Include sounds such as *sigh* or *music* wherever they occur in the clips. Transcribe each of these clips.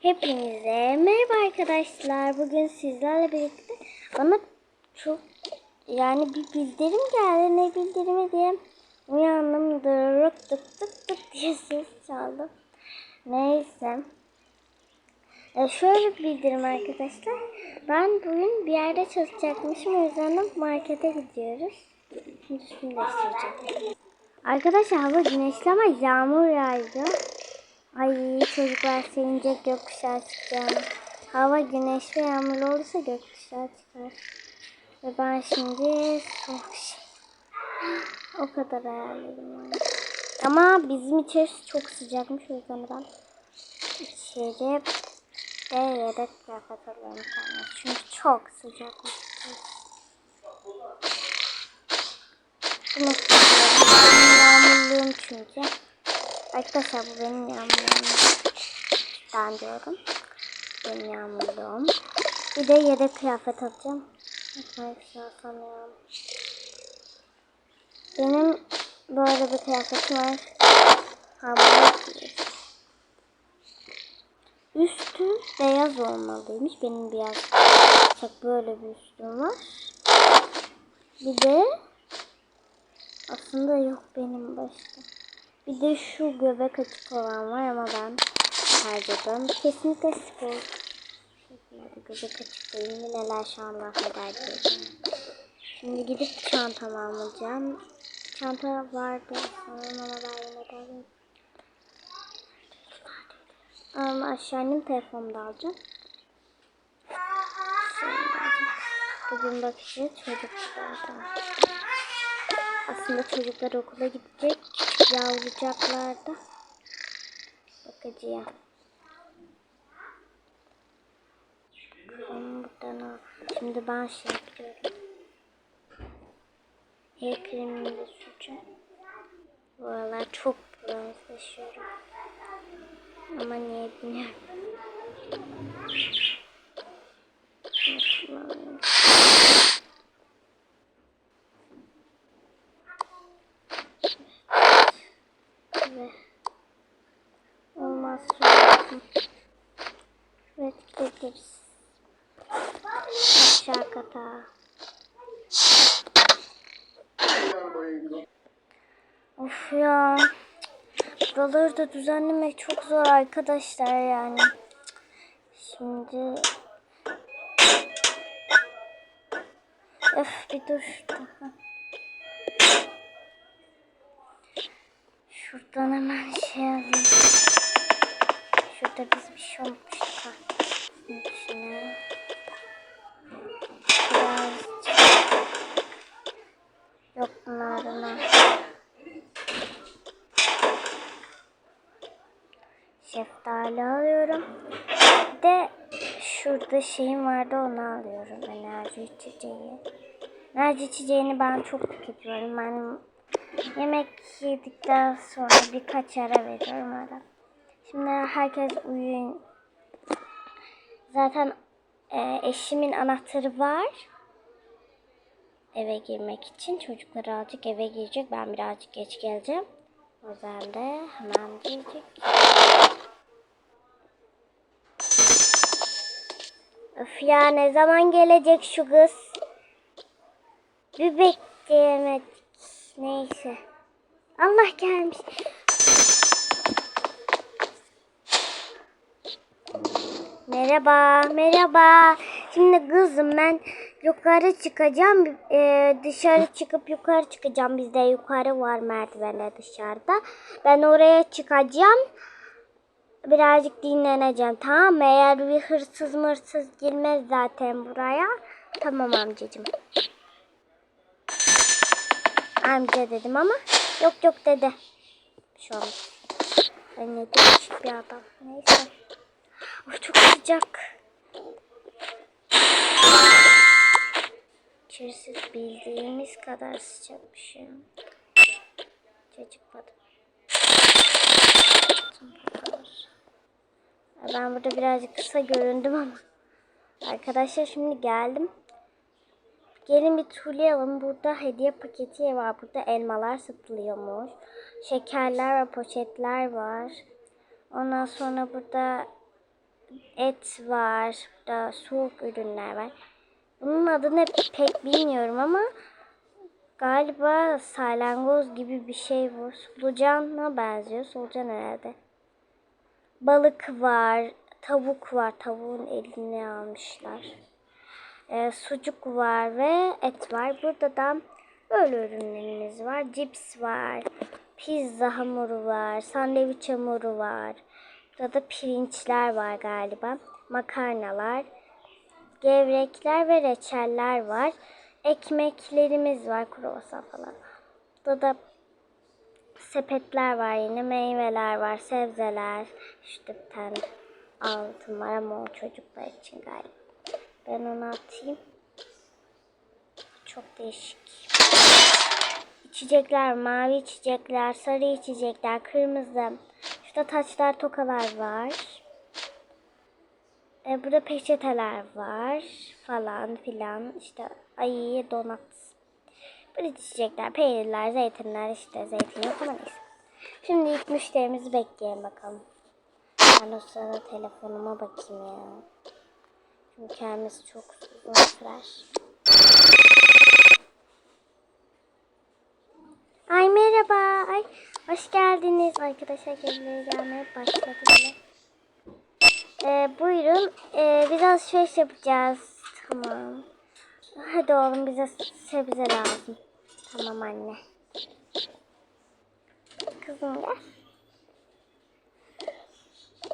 Hepinize merhaba arkadaşlar. Bugün sizlerle birlikte bana çok yani bir bildirim geldi. Ne bildirimi diye uyandım. Dırırık tık tık tık diye ses çaldı. Neyse. E şöyle bir bildirim arkadaşlar. Ben bugün bir yerde çalışacakmışım. O yüzden de markete gidiyoruz. Şimdi üstümü değiştireceğim. Arkadaşlar hava güneşli ama yağmur yağıyor. Ay çocuklar sevinecek gökkuşağı çıkacağım. Hava güneş ve yağmurlu olursa gökkuşağı çıkar. Ve ben şimdi soğuk şey. *gasps* O kadar hayallerim var. Ama bizim içerisi çok sıcakmış o yüzden ben içeri ve yedek kıyafet alıyorum. Çünkü çok sıcakmış. Bunu. Benim yağmurluğum çünkü. Arkadaşlar bu benim yağmurluğum. Ben diyorum. Benim yağmurluğum. Bir de yedek kıyafet alacağım. Arkadaşlar sanıyorum. Benim böyle bir kıyafetim var. Havlu Üstü beyaz olmalıymış. Benim beyaz. Çok böyle bir üstüm var. Bir de aslında yok benim başta. Bir de şu göbek açık olan var ama ben ediyorum. Kesinlikle spor. Şöyle göbek açık değil. Neler şu an affeder Şimdi gidip çantamı alacağım. Çanta vardı sanırım ama ben yine de. Ama aşağı indim telefonumu alacağım. Bugün bakışı çocuklarda. Aslında çocuklar okula gidecek. Küçük yavrucaklar da bakıcıya. Ama burada ne? Şimdi ben şey yapıyorum. El kremimi de süreceğim. Bu aralar çok bronzlaşıyorum. Ama niye bilmiyorum. Nasıl alayım? Ve olmaz lazım. Evet gideriz. Aşağı kata. Of ya. Buraları da düzenlemek çok zor arkadaşlar yani. Şimdi Öf bir dur şurada. Şuradan hemen şey alayım. Şurada biz bir şey olmuştuk. İçine. Birazcık. Yok bunlardan. Şeftali alıyorum. Bir de şurada şeyim vardı onu alıyorum. Enerji içeceği. Enerji içeceğini ben çok tüketiyorum. Ben yemek yedikten sonra birkaç ara veriyorum ara. Şimdi herkes uyuyun. Zaten e, eşimin anahtarı var. Eve girmek için. Çocuklar azıcık eve girecek. Ben birazcık geç geleceğim. O yüzden de hemen girecek. Öf ya ne zaman gelecek şu kız? Bir bekleyemedik. Neyse. Allah gelmiş. Merhaba, merhaba. Şimdi kızım ben yukarı çıkacağım. Ee, dışarı çıkıp yukarı çıkacağım. Bizde yukarı var merdivenler dışarıda. Ben oraya çıkacağım. Birazcık dinleneceğim tamam mı? Eğer bir hırsız mırsız girmez zaten buraya. Tamam amcacığım. Amca dedim ama yok yok dedi. Şey olmaz. Ben ne değişik bir adam. Neyse. Of çok sıcak. İçerisi bildiğimiz kadar sıcakmış ya. Çocukmadım. Ben burada birazcık kısa göründüm ama. Arkadaşlar şimdi geldim. Gelin bir turlayalım. Burada hediye paketi var. Burada elmalar satılıyormuş. Şekerler ve poşetler var. Ondan sonra burada et var. Burada soğuk ürünler var. Bunun adını pek bilmiyorum ama galiba salyangoz gibi bir şey bu. Solucan'a benziyor. Solucan herhalde. Balık var. Tavuk var. Tavuğun elini almışlar. Ee, sucuk var ve et var. Burada da böyle ürünlerimiz var. Cips var. Pizza hamuru var. Sandviç hamuru var. Burada da pirinçler var galiba. Makarnalar. Gevrekler ve reçeller var. Ekmeklerimiz var. Kruvasan falan. Burada da sepetler var yine. Meyveler var. Sebzeler. İşte bir tane altın var ama o çocuklar için galiba. Ben onu atayım. Çok değişik. İçecekler, mavi içecekler, sarı içecekler, kırmızı. Şurada taçlar, tokalar var. E, burada peçeteler var falan filan. İşte ayı, donat. Burada içecekler, peynirler, zeytinler, işte zeytinyağı falan neyse. Şimdi ilk müşterimizi bekleyelim bakalım. Ben o sırada telefonuma bakayım ya. Çünkü kendisi çok uzun sürer. Ay merhaba. Ay hoş geldiniz. Arkadaşlar geliyor gelmeye başladı bile. Ee, buyurun. Ee, biz alışveriş yapacağız. Tamam. Hadi oğlum bize sebze lazım. Tamam anne. Kızım gel.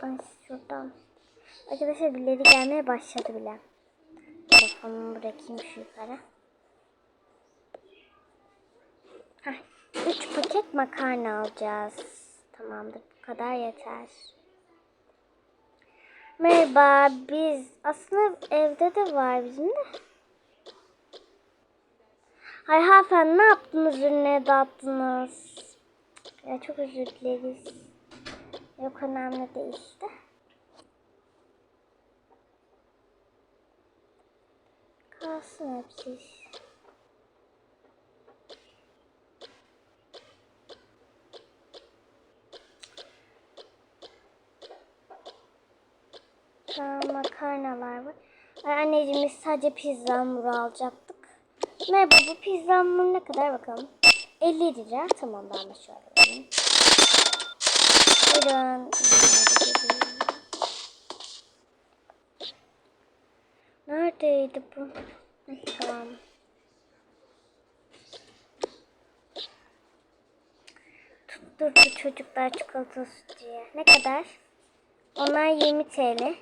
Ay şuradan. Arkadaşlar birileri gelmeye başladı bile. Telefonumu bırakayım şu yukarı. Heh, üç paket makarna alacağız. Tamamdır bu kadar yeter. Merhaba biz aslında evde de var bizim de. Ay hanımefendi ne yaptınız ürüne dağıttınız? Ya çok özür dileriz. Yok önemli değil işte. Kalsın hepsi. Tamam makarnalar var. Ay anneciğim biz sadece pizza hamuru alacaktık. Merhaba bu pizza hamuru ne kadar bakalım. 50 lira. Tamam ben de şöyle alayım. Buyurun. Neredeydi bu? Tamam. Tutturdu çocuklar çikolatası diye. Ne kadar? Onlar 20 TL.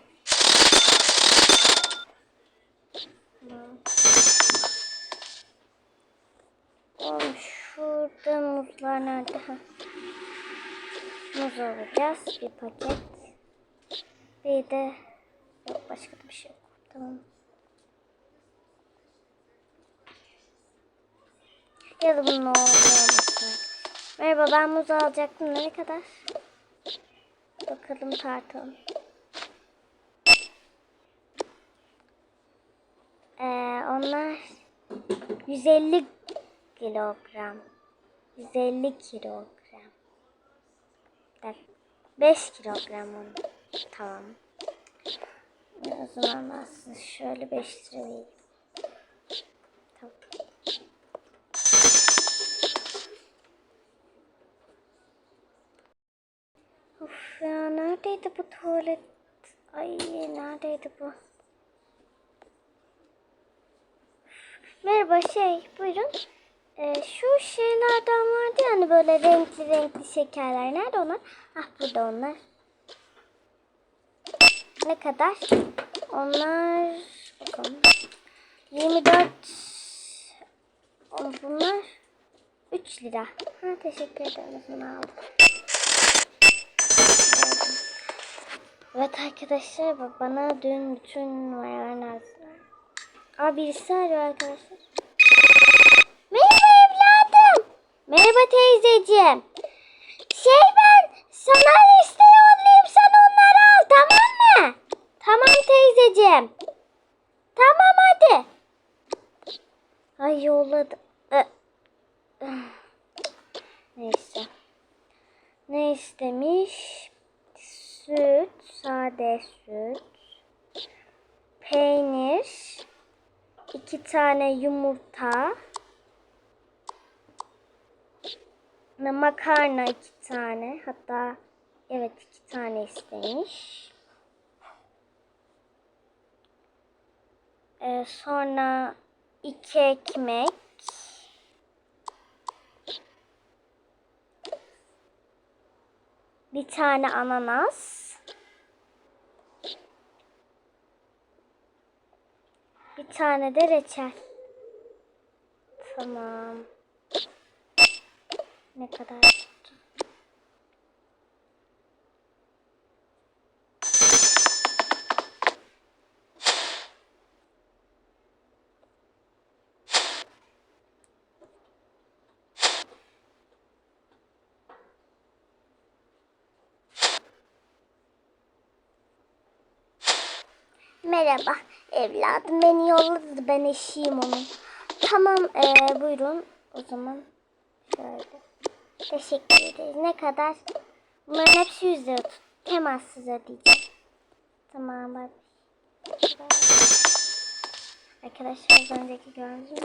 Oğlum şurada muzlar nerede? Ha. Muz alacağız. Bir paket. Bir de yok başka bir şey yok. Tamam. Ya da bunun olmasın. Merhaba ben muz alacaktım. Ne kadar? Bakalım tartalım. Ee, onlar 150 kilogram. 150 kilogram. Bak, 5 kilogram onu. Tamam. O zaman size şöyle 5 lira vereyim. Tamam. Of ya neredeydi bu tuvalet? Ay neredeydi bu? Merhaba şey buyurun. Ee, şu şeylerden vardı yani böyle renkli renkli şekerler. Nerede onlar? Ah burada onlar. Ne kadar? Onlar bakalım. 24 O, bunlar 3 lira. Ha teşekkür ederim. Bunu aldım. Evet arkadaşlar bana dün bütün numaralarını yazdılar. Aa birisi arıyor arkadaşlar. Merhaba evladım. Merhaba teyzeciğim. Şey ben sana liste yollayayım sen onları al tamam mı? Tamam teyzeciğim. Tamam hadi. Ay yolladı. Ee, Neyse. Ne istemiş? Süt, sade süt. peynir, iki tane yumurta, makarna iki tane, hatta evet iki tane istemiş. Ee, sonra iki ekmek, bir tane ananas, bir tane de reçel. Tamam. Ne kadar tuttu? Merhaba evladım beni yolladı ben eşiyim onun. Tamam ee, buyurun o zaman şöyle. Teşekkür ederiz. Ne kadar? Bunların hepsi 100 lira. Temassız ödeyeceğim. Tamam bak. Arkadaşlar az önceki gördünüz mü?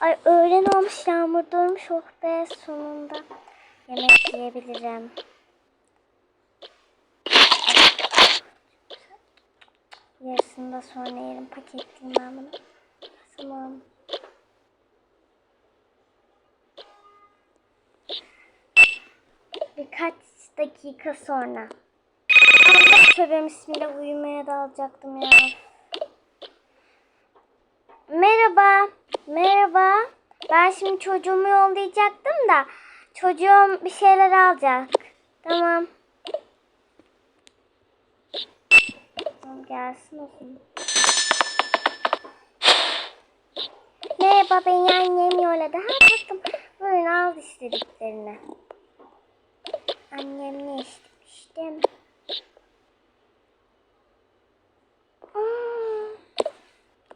Ay öğlen olmuş yağmur durmuş oh be sonunda. Yemek yiyebilirim. Yarısını da sonra yerim. Paketleyeyim ben bunu. Tamam. Birkaç dakika sonra. Tövbe bismillah uyumaya dalacaktım ya. Merhaba. Merhaba. Ben şimdi çocuğumu yollayacaktım da çocuğum bir şeyler alacak. Tamam. Tamam gelsin o zaman. Merhaba beni annem yolladı. Ha tatlım. Buyurun al istediklerini. Annem ne istemiştim?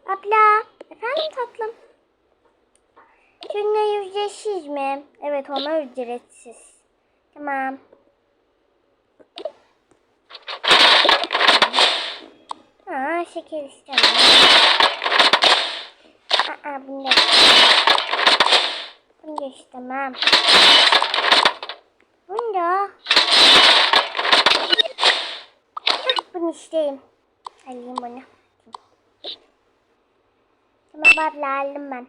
Abla, efendim tatlım. Şunlar ücretsiz mi? Evet, onlar ücretsiz. Tamam. Aa, şeker istemem. Aa, bunu da Bunu da istemem. Bunda. Hah, bunu isteyeyim. Alayım bunu. Tamam abla aldım ben.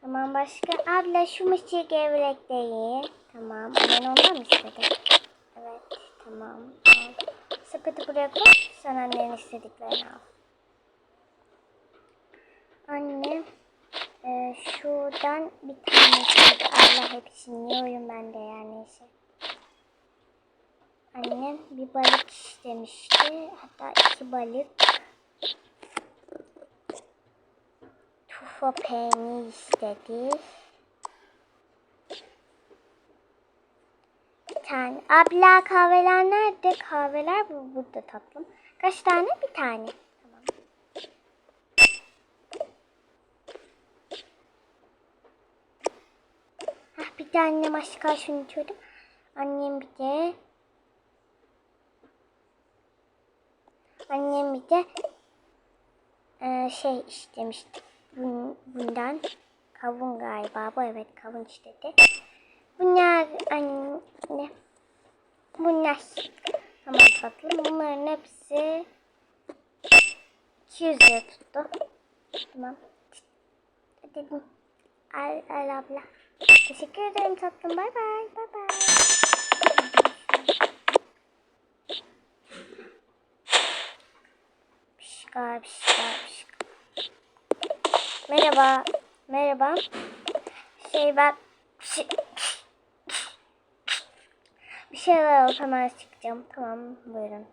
Tamam başka. Abla şu mısır gevrek. Tamam. Ben ondan istedim? Evet. Tamam. Al. Sepeti buraya koy. Sen annenin istediklerini al. Anne. E, şuradan bir tane istedi. Allah hepsini yiyorum ben de yani. Neyse. Annem bir balık istemişti. Hatta iki balık. Tufo peynir istedi. Tane. Abla kahveler nerede? Kahveler bu burada tatlım. Kaç tane? Bir tane. Tamam. Hah, bir de annem aşk şunu içiyordum. Annem bir de Annem bir de e, şey istemişti. Bun, bundan kavun galiba. Bu evet kavun istedi. Bunlar anne. Bunlar. Tamam tatlım. Bunların hepsi 200 lira tuttu. Tamam. Dedim. Al, al abla. Teşekkür ederim tatlım. Bay bay. Bay bay. Pişka, pişka, pişka. Merhaba. Merhaba. Şey ben şey, bir şeyler alıp hemen çıkacağım. Tamam buyurun.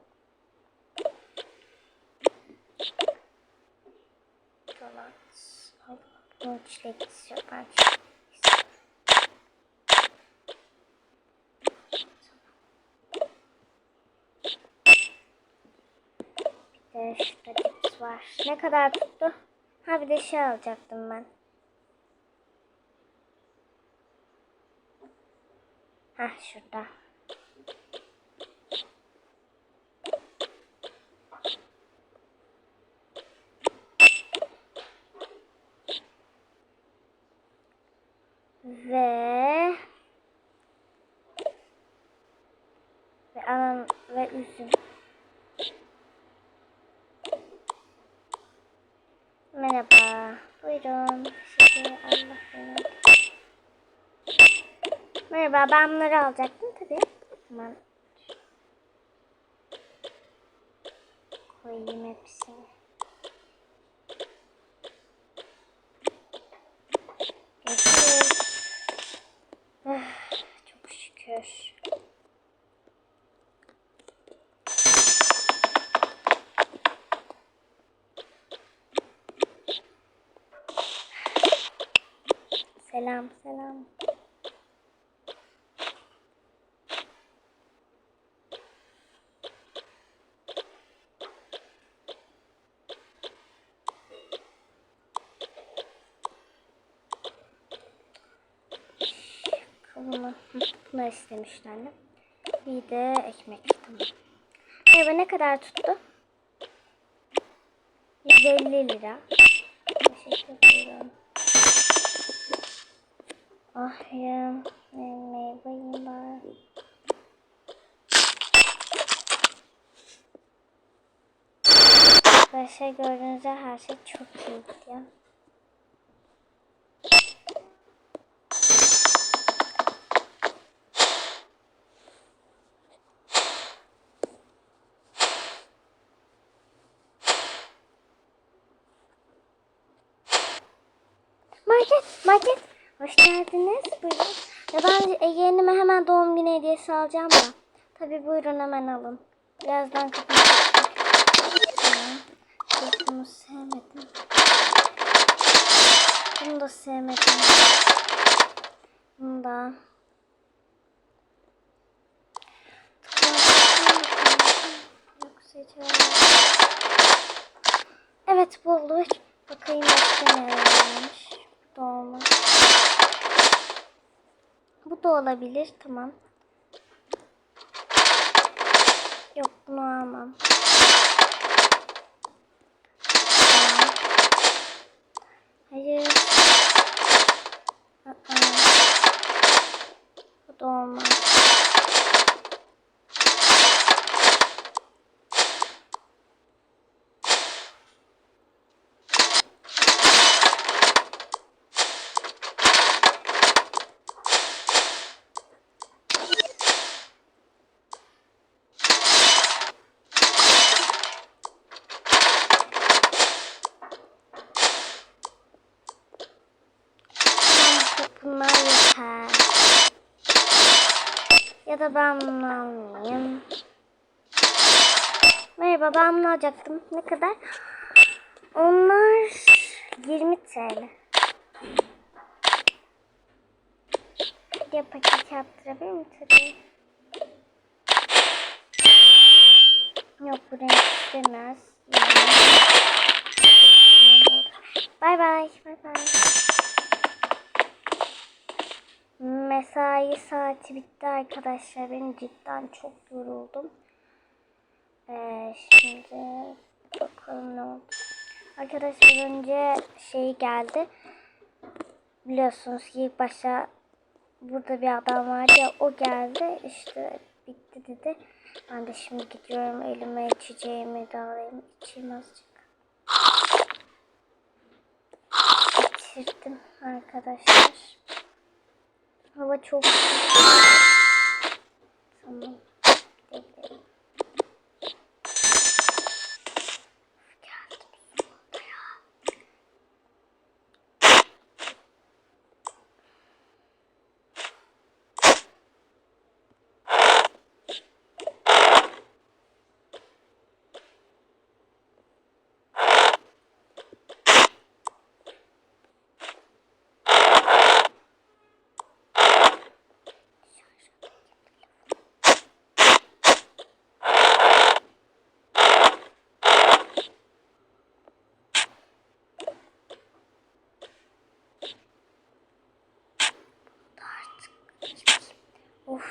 Tamam. Bunu çilek istiyor. Ben çilek de şurada cips var. Ne kadar tuttu? Ha bir de şey alacaktım ben. Ha şurada. ve ve anam ve üzüm. Merhaba. Buyurun. Size Allah'ım. Merhaba. Ben bunları alacaktım tabii. Hemen koyayım hepsini. Selam selam. Hı, Bunu istemişti annem. Bir de ekmek. Tamam. Merhaba ne kadar tuttu? 150 lira. Teşekkür ederim. Ah ya. Meyveyim var. Arkadaşlar gördüğünüz üzere her şey çok iyi gidiyor. Market, market. Hoş geldiniz. Buyurun. Ya ben yeğenime hemen doğum günü hediyesi alacağım da. Tabii buyurun hemen alın. Birazdan kapatacağım. Bunu sevmedim. Bunu da sevmedim. Bunu da. Evet bulduk. Bakayım başka ne varmış. Bu da olmaz. Bu da olabilir. Tamam. Yok bunu almam. Tamam. Hayır. Aa. Bu da olmaz. Tamam, bunlar yeter. Ya da ben bunu almayayım. Merhaba ben bunu alacaktım. Ne kadar? Onlar 20 TL. Bir paket yaptırabilir mi tabii? Yok bu renk istemez. Bay bay. Bay bay. Mesai saati bitti arkadaşlar. Ben cidden çok yoruldum. Ee, şimdi bakalım ne oldu. Arkadaşlar önce şey geldi. Biliyorsunuz ki ilk başta burada bir adam vardı ya o geldi. İşte bitti dedi. Ben de şimdi gidiyorum elime içeceğimi de alayım. İçeyim azıcık. İçirdim arkadaşlar. Hava çok *laughs* Tamam.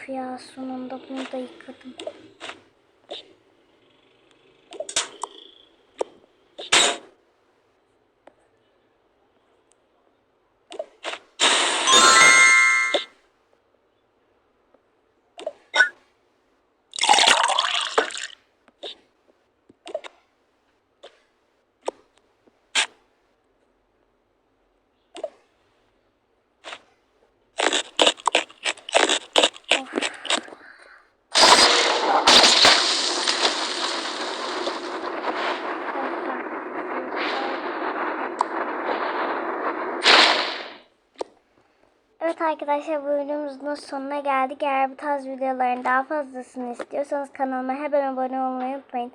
Ya sonunda bunu da yıkadım. Arkadaşlar bu videomuzun sonuna geldik. Eğer bu tarz videoların daha fazlasını istiyorsanız kanalıma hemen abone olmayı unutmayın.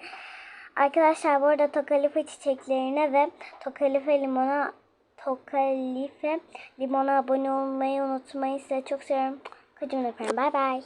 Arkadaşlar bu arada tokalife çiçeklerine ve tokalife limona tokalife limona abone olmayı unutmayın. Size çok seviyorum. Kocaman öpüyorum. Bay bay.